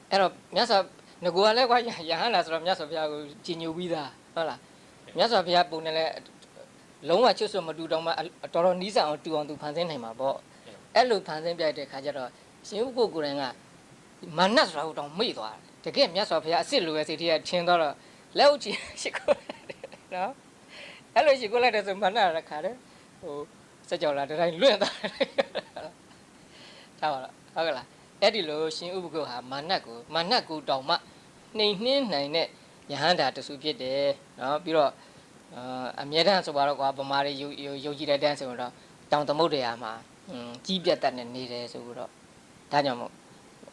အဲ့တော့မြတ်စွာငကိုကလည်းကွာရဟန်းလာဆိုတော့မြတ်စွာဘုရားကိုကြည်ညိုပြီးသားဟုတ်လားမြတ်စွာဘုရားပုံနဲ့လည်းလုံးဝချွတ်ဆွမတူတော့မှတော်တော်နီးစံအောင်တူအောင်သူဖန်ဆင်းနိုင်မှာပေါ့အဲ့လိုဖန်ဆင်းပြတဲ့ခါကျတော့ရှင်ဥက္ကိုကိုယ်တိုင်ကမာနဆိုတာကိုတောင်မေ့သွားတယ်တကယ်မြတ်စွာဘုရားအစ်စ်လိုပဲစိတ်ထဲကထင်သွားတော့ လက်ဥချီရှိခိုးတယ်နော်အဲ့လိုရှိခိုးလိုက်တဲ့ဆိုမာနရခါတယ်ဟိုစက်ကြောလာတိုင်းလွင့်သွားတယ်ဒါပါတော့ဟုတ်ကလားအဲ့ဒီလိုရှင်ဥပကုတ်ဟာမာနကိုမာနကိုတောင်မှနှိမ်နှင်းနိုင်တဲ့ယဟန္တာတဆူဖြစ်တယ်နော်ပြီးတော့အာအမြဲတမ်းဆိုပါတော့ကွာဗမာတွေယုံယုံကြည်တဲ့တန်းဆိုတော့တောင်သမုဒ္ဒရာမှာอืมကြီးပြတ်တတ်နေနေတယ်ဆိုတော့ဒါကြောင့်မို့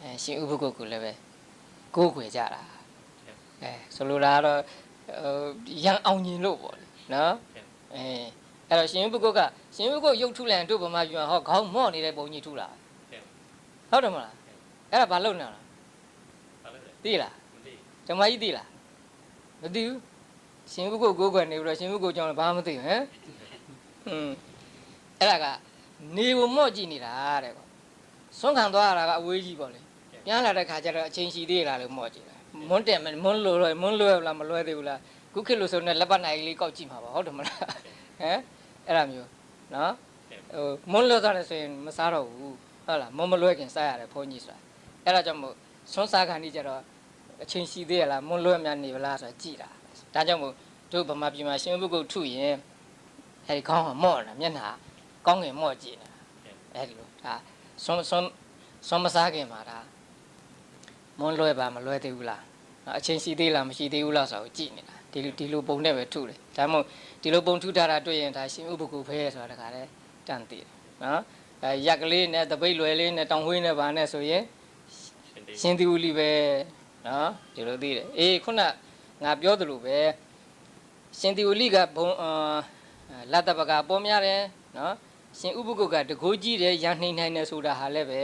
အဲရှင်ဥပကုတ်ကိုလည်းပဲကိုးခွေကြတာ အဲဆိုလိုတာကတော့ဟိုရန်အောင်ညင်လို့ပေါ့လေနော်အဲအဲ့တော့ရှင်ဥပကုတ်ကရှင်ဥပကုတ်ရုပ်ထုလန်တို့ဗမာပြန်ဟောခေါင်းမော့နေတဲ့ပုံကြီးထုတာဟုတ်တယ်မလားအဲ့ဒါဘာလုပ်နေတာသိလားဓမ္မကြီးသိလားမသိဘူးရှင်ဥပကုတ်ကိုးခွေနေပြီးတော့ရှင်ဥပကုတ်ကြောင့်လည်းဘာမှမသိဘူးဟမ်ဟွန်းအဲ့ဒါကနေဘမော့ကြည့်နေတာတဲ့ကွာဆွမ်းခံသွားရတာကအဝေးကြီးပေါ့လေပြန်လာတဲ့ခါကျတော့အချိန်ရှိသေးလားလို့မော့ကြည့်တာ မွန်းတယ်မမွန်းလို့မွန်းလွယ်လားမလွယ်သေးဘူးလားခုခေတ်လို့ဆိုနေလက်ပတ်နိုင်လေးကောက်ကြည့်မှာပါဟုတ်တယ်မလားဟမ်အဲ့ဒါမျိုးနော်ဟိုမွန်းလွယ်သွားတယ်ဆိုရင်မစားတော့ဘူးဟုတ်လားမွန်းမလွယ်ခင်စားရတယ်ဘုန်းကြီးဆိုတာအဲ့ဒါကြောင့်မို့ဆွန်းစားခံနေကြတော့အချိန်ရှိသေးရလားမွန်းလွယ်များနေဗလားဆိုတာကြည့်တာဒါကြောင့်မို့တို့ဗမာပြည်မှာရှင်ဘုကုတ်ထုရင်အဲ့ဒီခေါင်းကမော့တာမျက်နှာကောင်းငင်မော့ကြည့်နေတာအဲ့ဒီလိုဒါဆွန်းဆွန်းဆွန်းမစားခင်မှာဒါ မွန်းလွဲပါမလွဲသေးဘူးလားနော်အချင်းရှိသေးလားမရှိသေးဘူးလားဆိုတော့ကြည့်နေတာဒီလိုဒီလိုပုံနဲ့ပဲထုတယ်ဒါမှမဟုတ်ဒီလိုပုံထုထားတာတွေ့ရင်ဒါရှင်ဥပကုဖဲဆိုတာတခါတည်းတန်သိတယ်နော်အဲရက်ကလေးနဲ့တပိတ်လွယ်လေးနဲ့တောင်ဝင်းနဲ့ဗာနဲ့ဆိုရင်ရှင်သီဝလီပဲနော်ဒီလိုသိတယ်အေးခုနငါပြောသလိုပဲရှင်သီဝလီကဘုံအာလတ်တပကပေါ်များတယ်နော်ရှင်ဥပကုကတကိုးကြီးတယ်ရန်နှိမ့်နိုင်တယ်ဆိုတာဟာလည်းပဲ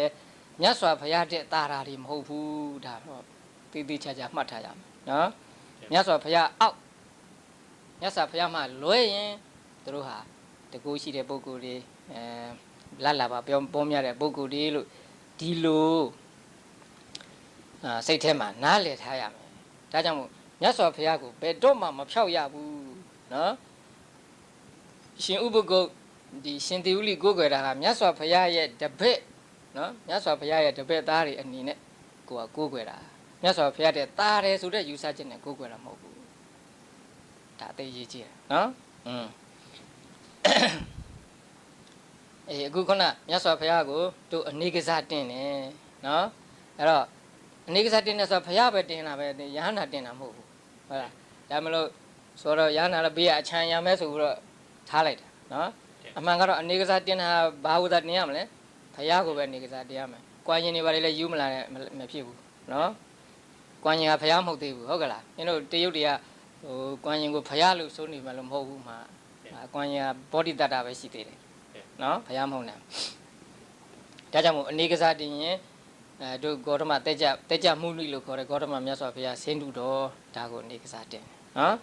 မြတ်စွာဘုရားတဲ့တာရာတွေမဟုတ်ဘူးဒါတော့တည်တည်ချာချာမှတ်ထားရမယ်နော်မြတ်စွာဘုရားအောက်မြတ်စွာဘုရားမှလွဲရင်သူတို့ဟာတကူရှိတဲ့ပုဂ္ဂိုလ်တွေအဲလတ်လာပါပြောပေါ်များတဲ့ပုဂ္ဂိုလ်တွေလို့ဒီလိုအာစိတ်ထဲမှာနားလည်ထားရမယ်ဒါကြောင့်မို့မြတ်စွာဘုရားကိုဘယ်တော့မှမဖြောက်ရဘူးနော်ရှင်ဥပဂုတ်ဒီရှင်တေဝလိကိုယ်ွယ်တာကမြတ်စွာဘုရားရဲ့တပည့် နော်မြတ်စွာဘုရားရဲ့တပည့်သားတွေအနေနဲ့ကိုကကိုးကွယ်တာမြတ်စွာဘုရားတဲ့သားတယ်ဆိုတဲ့ယူဆချက်နဲ့ကိုးကွယ်တာမဟုတ်ဘူးဒါအသေးရေးကြည့်တယ်နော်อืมအေးအခုခုနမြတ်စွာဘုရားကိုတို့အနေကစားတင်တယ်နော်အဲ့တော့အနေကစားတင်တယ်ဆိုတော့ဘုရားပဲတင်တာပဲယဟန္တာတင်တာမဟုတ်ဘူးဟုတ်လားဒါမလို့ဆိုတော့ယဟန္တာလည်းဘေးကအချမ်းရမယ်ဆိုပြီးတော့ထားလိုက်တာနော်အမှန်ကတော့အနေကစားတင်တာဘာဝသာတင်ရမလဲ ဖယားကိုပဲနေကစားတရားမယ်။ကွာရင်တွေဘာတွေလဲယူမလာနဲ့မဖြစ်ဘူးနော်။ကွာရင်ကဖယားမဟုတ်သေးဘူးဟုတ်ကလား။မင်းတို့တရုတ်တွေကဟိုကွာရင်ကိုဖယားလို့စိုးနေမှလို့မဟုတ်ဘူးမှာ။ကွာရင်ကဘောဓိတတ္တပဲရှိသေးတယ်။နော်ဖယားမဟုတ်နဲ့။ဒါကြောင့်မို့အနေကစားတင်ရင်အဲတို့ဂေါတမတက်ကြတက်ကြမှုလိလို့ခေါ်တယ်ဂေါတမမြတ်စွာဘုရားဆင်းတုတော်ဒါကိုအနေကစားတင်နော်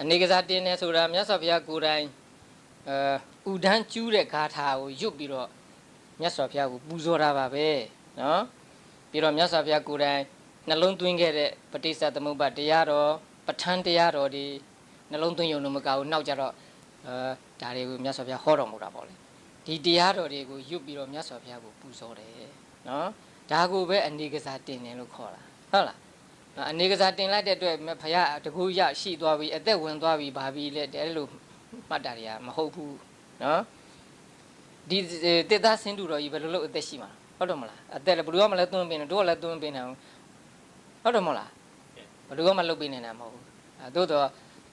အနေကစားတင်နေဆိုတာမြတ်စွာဘုရားကိုယ်တိုင်အဲဥဒန်းကျူးတဲ့ဂါထာကိုရွတ်ပြီးတော့ မြတ်စွာဘုရားကိုပူဇော်တာပါပဲနော်ပြီးတော့မြတ်စွာဘုရားကိုယ်တိုင်နှလုံးသွင်းခဲ့တဲ့ပဋိစ္စသမုပ္ပါတရားတော်ပဋ္ဌာန်းတရားတော်ဒီနှလုံးသွင်းရုံနဲ့မကဘူးနောက်ကြတော့အဲဒါတွေကိုမြတ်စွာဘုရားဟောတော်မူတာပေါ့လေဒီတရားတော်တွေကိုရွတ်ပြီးတော့မြတ်စွာဘုရားကိုပူဇော်တယ်နော်ဒါကိုပဲအနေကစားတင်တယ်လို့ခေါ်တာဟုတ်လားအဲ့အနေကစားတင်လိုက်တဲ့အတွက်ဖခင်တကူရရှိသွားပြီအသက်ဝင်သွားပြီဘာပြီလဲတဲ့လိုမှတ်တာတွေကမဟုတ်ဘူးနော် ဒီတေသားစင်တူတော်ကြီးဘယ်လိုလုပ်အသက်ရှိမှာဟုတ်တယ်မလားအသက်လည်းဘယ်လိုမှလည်းသွင်းပင်တို့ကလည်းသွင်းပင်နေအောင်ဟုတ်တယ်မဟုတ်လားဘယ်လိုမှလုပ်ပင်နေတာမဟုတ်ဘူးအဲသို့တော့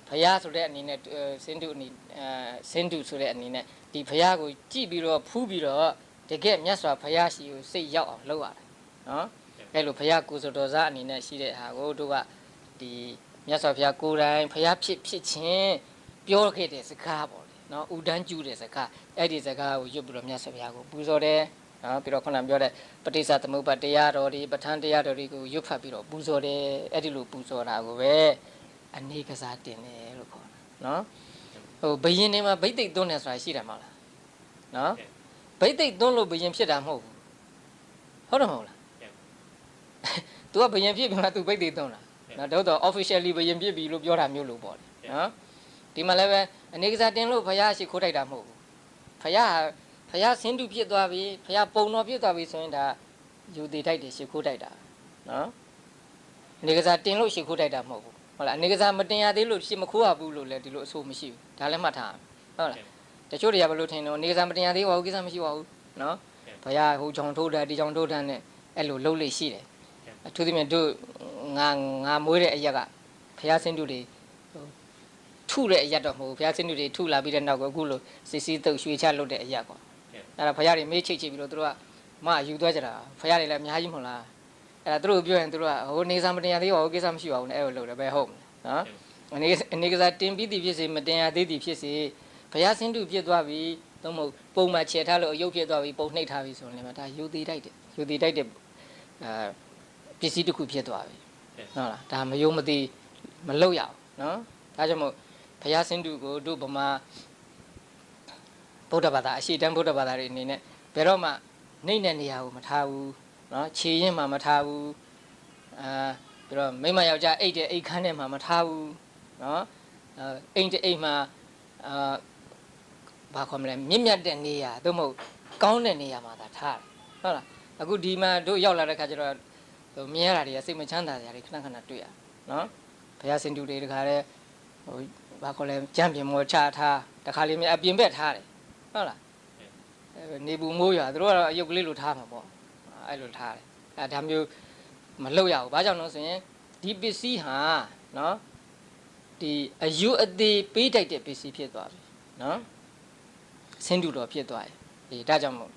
ဖခင်ဆိုတဲ့အနေနဲ့စင်တူအနေအဲစင်တူဆိုတဲ့အနေနဲ့ဒီဖခင်ကိုကြည့်ပြီးတော့ဖူးပြီးတော့တကယ်မြတ်စွာဘုရားရှိကိုစိတ်ရောက်အောင်လုပ်ရတယ်နော်အဲ့လိုဘုရားကိုယ်စတော်စားအနေနဲ့ရှိတဲ့ဟာကိုတို့ကဒီမြတ်စွာဘုရားကိုယ်တိုင်ဘုရားဖြစ်ဖြစ်ချင်းပြောခဲ့တဲ့စကားပေါ့လေ နော်ဥဒန်းကျူးတဲ့စကားအဲ့ဒီစကားကိုရွတ်ပြီးတော့မြတ်စွာဘုရားကိုပူဇော်တယ်နော်ပြီးတော့ခုနပြောတဲ့ပဋိစ္စသမုပ္ပါတရားတော်ဒီပဋ္ဌာန်းတရားတော်တွေကိုရွတ်ဖတ်ပြီးတော့ပူဇော်တယ်အဲ့ဒီလိုပူဇော်တာကိုပဲအနေကစားတင်တယ်လို့ခေါ်တာနော်ဟိုဘယင်နေမှာဗိတ်သိက်သွန်းတယ်ဆိုတာရှိတယ်မဟုတ်လားနော်ဗိတ်သိက်သွန်းလို့ဘယင်ဖြစ်တာမဟုတ်ဘူးဟုတ်တယ်မဟုတ်လား तू ကဘယင်ဖြစ်ပြီမှာ तू ပိတ်သေးသွန်းလားနော်တော့တော့ officially ဘယင်ဖြစ်ပြီလို့ပြောတာမျိုးလို့ပေါ့လေနော်ဒီမှာလည်းပဲ အနေကစားတင်လို့ဖယားရှိခိုးထိုက်တာမဟုတ်ဘူးဖယားဖယားဆင်းတုဖြစ်သွားပြီဖယားပုံတော်ဖြစ်သွားပြီဆိုရင်ဒါယူသေးထိုက်တယ်ရှိခိုးထိုက်တာနော်အနေကစားတင်လို့ရှိခိုးထိုက်တာမဟုတ်ဘူးဟုတ်လားအနေကစားမတင်ရသေးလို့ရှိမခိုးရဘူးလို့လည်းဒီလိုအဆိုမရှိဘူးဒါလည်းမှတ်ထားဟုတ်လားတချို့တွေကဘယ်လိုထင်တော့အနေကစားမတင်ရသေးပါဘူးကိစ္စမရှိပါဘူးနော်ဖယားဟိုချောင်ထိုးတာဒီချောင်ထိုးတာနဲ့အဲ့လိုလှုပ်လေရှိတယ်အထူးသဖြင့်တို့ငါငါမွေးတဲ့အရက်ကဖျားစင်းတူတွေဟို ထုတဲ့အရက်တော့မဟုတ်ဘူးဖျားစင်းတူတွေထုလာပြီးတဲ့နောက်ကအခုလိုစစ်စီးတုပ်ရွှေချလုတ်တဲ့အရက်ကွာအဲ့ဒါဖျားတွေမေးချိတ်ချိတ်ပြီးတော့သူတို့ကမယူသွားကြတာဖျားတွေလည်းအများကြီးမဟုတ်လားအဲ့ဒါသူတို့ပြောရင်သူတို့ကဟိုနေစားမတင်ရသေးပါဘူးကိစ္စမရှိပါဘူးနဲ့အဲ့လိုလုပ်တယ်ပဲဟုတ်နော်အနေအနေကစားတင်ပြီးသည်ဖြစ်စေမတင်ရသေးသည်ဖြစ်စေဖျားစင်းတူဖြစ်သွားပြီသို့မဟုတ်ပုံမှန်ခြေထားလို့အယုတ်ဖြစ်သွားပြီပုံနှိပ်ထားပြီဆိုရင်လည်းဒါယူသေးတိုက်တယ်ယူသေးတိုက်တယ်အာပစ္စည်းတစ်ခုဖြစ်သွားပြီဟုတ်လားဒါမယုံမသိမလောက်ရအောင်နော်ဒါကြောင့်မို့ ဘုရားစင်တုကိုတို့ဗမာဗုဒ္ဓဘာသာအရှိတန်းဗုဒ္ဓဘာသာတွေအနေနဲ့ဘယ်တော့မှနှိမ့်တဲ့နေရာကိုမထားဘူးနော်ခြေရင်မှမထားဘူးအာပြီးတော့မိမယောက်ျားအိတ်တဲ့အိတ်ခမ်းထဲမှာမထားဘူးနော်အာအိမ်တဲ့အိမ်မှာအာဘာခေါ်မလဲမြင့်မြတ်တဲ့နေရာသို့မဟုတ်ကောင်းတဲ့နေရာမှာသာထားတယ်ဟုတ်လားအခုဒီမှာတို့ရောက်လာတဲ့ခါကျတော့ဟိုမြင်ရတာတွေကစိတ်မချမ်းသာစရာတွေခဏခဏတွေ့ရနော်ဘုရားစင်တူတွေတခါလဲဟို ဘာခေါ်လဲကြမ်းပြင်မောချထားတခါလေးမြအပြင်ဘက်ထားတယ်ဟုတ်လားအဲနေဘူးမိုးရွာသူတို့ကတော့အယုတ်ကလေးလိုထားမှာပေါ့အဲ့လိုထားတယ်အဲဒါမျိုးမလုပ်ရဘူးဘာကြောင့်လဲဆိုရင်ဒီပစ္စည်းဟာနော်ဒီအယုအသေးပေးတိုက်တဲ့ပစ္စည်းဖြစ်သွားပြီနော်စင်တူတော်ဖြစ်သွားတယ်ဒီဒါကြောင့်မို့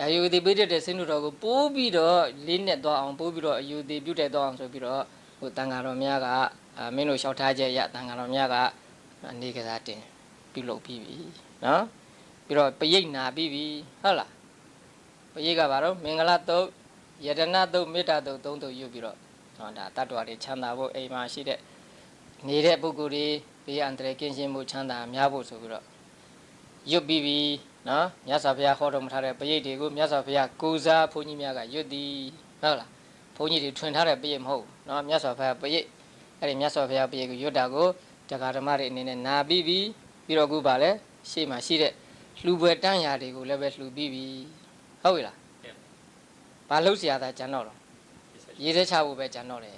အယူသေးပေးတဲ့စင်းတို့တော်ကိုပိုးပြီးတော့လေးနဲ့သွားအောင်ပိုးပြီးတော့အယူသေးပြုတ်တဲ့သွားအောင်ဆိုပြီးတော့ဟိုတန်ဃာတော်များကအာမင်းတို့လျှောက်ထားချက်ရတန်ဃာတော်များက အနေကစားတင်ပြုလုပ်ပြီးပြီနော်ပြီးတော့ပရိတ်နာပြီးပြီဟုတ်လားပရိတ်ကဘာတော့မင်္ဂလာတုတ်ယတနာတုတ်မေတ္တာတုတ်သုံးတုတ်ယူပြီးတော့ဟောဒါတတ္တဝါတွေချမ်းသာဖို့အိမ်မှာရှိတဲ့နေတဲ့ပုဂ္ဂိုလ်တွေဘေးအန္တရာယ်ကင်းရှင်းမှုချမ်းသာများဖို့ဆိုပြီးတော့ရွတ်ပြီးပြီနော်မြတ်စွာဘုရားဟောတော်မူထားတဲ့ပရိတ်တွေကိုမြတ်စွာဘုရားကိုးစားဘုန်းကြီးများကရွတ်သည်ဟုတ်လားဘုန်းကြီးတွေထွင်ထားတဲ့ပရိတ်မဟုတ်ဘူးနော်မြတ်စွာဘုရားပရိတ်အဲ့ဒီမြတ်စွာဘုရားပရိတ်ကိုရွတ်တာကို တရားဓမ္မတွေအနေနဲ့နာပြီးပြီပြီးတော့အခုပါလဲရှေ့မှာရှိတဲ့လှူပွဲတန်းရာတွေကိုလည်းပဲလှူပြီးပြီဟုတ်ပြီလားဘာလို့ဆရာသာကျန်တော့တော့ရေးစဲချဖို့ပဲကျန်တော့တယ်